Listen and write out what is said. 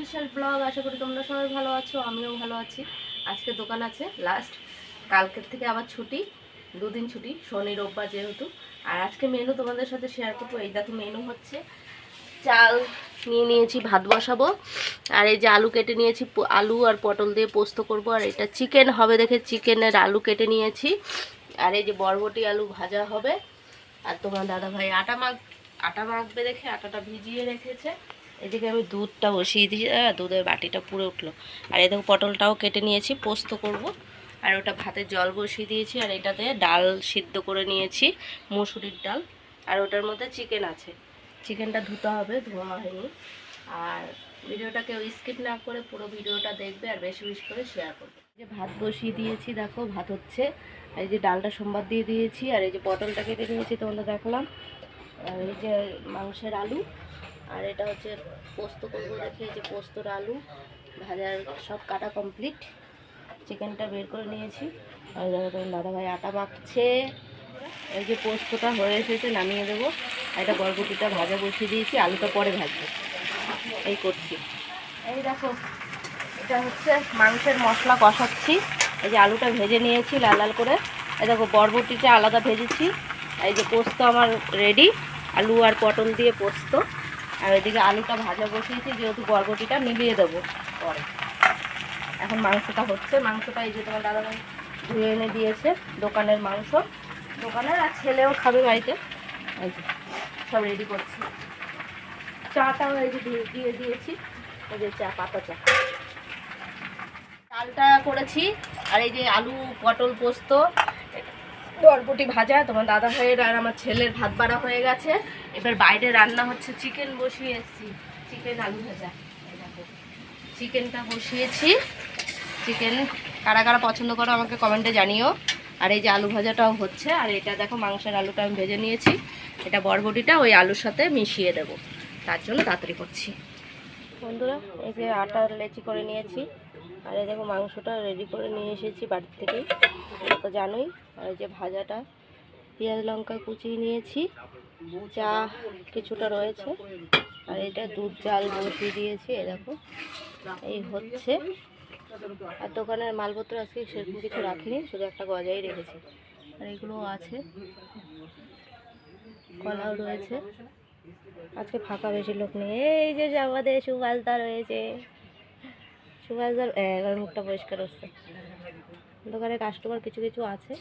বিশ্বাস ব্লগ আশা করি তোমরা সবাই ভালো আছো, আমিও ভালো আছি। আজকে দোকান আছে লাস্ট কালকের থেকে আবার ছুটি, দুদিন ছুটি, শনি, রোববার যেহেতু। আর আজকে মেনু তোমাদের সাথে শেয়ার করব, এই দেখো মেনু হচ্ছে চাল, নিয়ে নিয়েছি, ভাত বসাবো। আর এই যে আলু কেটে নিয়েছি আলু আর পটল দিয়ে পোস্ত করব, আর এটা চিকেন হবে দেখে চিকেনের আলু কেটে নিয়েছি। আর এই যে বরবটি আলু ভাজা হবে। আর তোমার দাদা ভাই আটা মাখ, আটা মাখবে দেখে, আটাটা ভিজিয়ে রেখেছে। এদিকে আমি দুধটা বসিয়ে দিয়েছি দুধের বাটিটা পুরো উঠল। আর এই দেখো, পটলটাও কেটে নিয়েছি, পোস্ত করব। আর ওটা ভাতে জল বসিয়ে দিয়েছি, আর এটাতে ডাল সিদ্ধ করে নিয়েছি, মুসুরির ডাল। আর ওটার মধ্যে চিকেন আছে। চিকেনটা ধুতে হবে, ধোয়া হয়নি। আর ভিডিওটা কেউ স্কিপ না করে পুরো ভিডিওটা দেখবে, আর বেশি বেশি করে শেয়ার করবে। এই যে ভাত বসিয়ে দিয়েছি, দেখো, ভাত হচ্ছে। আর এই যে ডালটা সোমবার দিয়ে দিয়েছি, আর এই যে পটলটা কেটে নিয়েছি, তোমাদের দেখলাম। আর এই যে মাংসের আলু। আর এটা হচ্ছে পোস্ত করব দেখে যে পোস্তর আলু ভাজার সব কাটা কমপ্লিট চিকেনটা বের করে নিয়েছি। আর দেখো দাদাভাই আটা মাখছে। এই যে পোস্তটা হয়ে এসেছে, নামিয়ে দেবো। আর এটা বরবটিটা ভাজা বসিয়ে দিয়েছি, আলুটা পরে ভাজবো। এই করছি। এই দেখো, এটা হচ্ছে মাংসের মশলা কষাচ্ছি। এই যে আলুটা ভেজে নিয়েছি লাল লাল করে। এই দেখো, বরবটিটা আলাদা ভেজেছি। এই যে পোস্ত আমার রেডি আলু আর পটল দিয়ে পোস্ত। আর এদিকে আলুটা ভাজা বসিয়েছি, যেহেতু বরবটিটা মিলিয়ে দেবো পরে। এখন মাংসটা হচ্ছে। মাংসটা এই যে তোমার দাদাভাই ধুয়ে এনে দিয়েছে দোকানের মাংস। দোকানের আর ছেলেও খাবে বাড়িতে। যে, সব রেডি করছি। চাটাও এই যে দিয়ে দিয়ে দিয়েছি। এই যে চা, পাতা চা। চালটা করেছি। আর এই যে আলু পটল পোস্ত বরবটি ভাজা, তোমার দাদা ভাইয়ের আর আমার ছেলের ভাত বাড়া হয়ে গেছে। এবার বাইরে রান্না হচ্ছে চিকেন বসিয়ে এসেছি। চিকেন আলু ভাজা। চিকেনটা বসিয়েছি। চিকেন কারা কারা পছন্দ করো আমাকে কমেন্টে জানিও। আর এই যে আলু ভাজাটাও হচ্ছে, আর এটা দেখো মাংসের আলুটা আমি ভেজে নিয়েছি। এটা বরবটিটা ওই আলুর সাথে মিশিয়ে দেবো। তার জন্য তাড়াতাড়ি করছি। বন্ধুরা, এই যে আটার লেচি করে নিয়েছি। আর এই দেখো মাংসটা রেডি করে নিয়ে এসেছি বাড়ির থেকেই। তো জানোই, আর এই যে ভাজাটা, পেঁয়াজ লঙ্কা কুচিয়ে নিয়েছি চা কিছুটা রয়েছে। আর এটা দুধ, জাল বসিয়ে দিয়েছি, এই দেখো, এই হচ্ছে। আর দোকানের মালপত্র আজকে সেরকম কিছু রাখিনি, শুধু একটা গজাই রেখেছি। আর এগুলোও আছে, কলাও রয়েছে। আজকে ফাঁকা বেশি লোক নেই। এই যে আমাদের সুভাষদা রয়েছে। সুভাষদার এবার মুখটা পরিষ্কার হচ্ছে। দোকানে কাস্টমার কিছু কিছু আছে।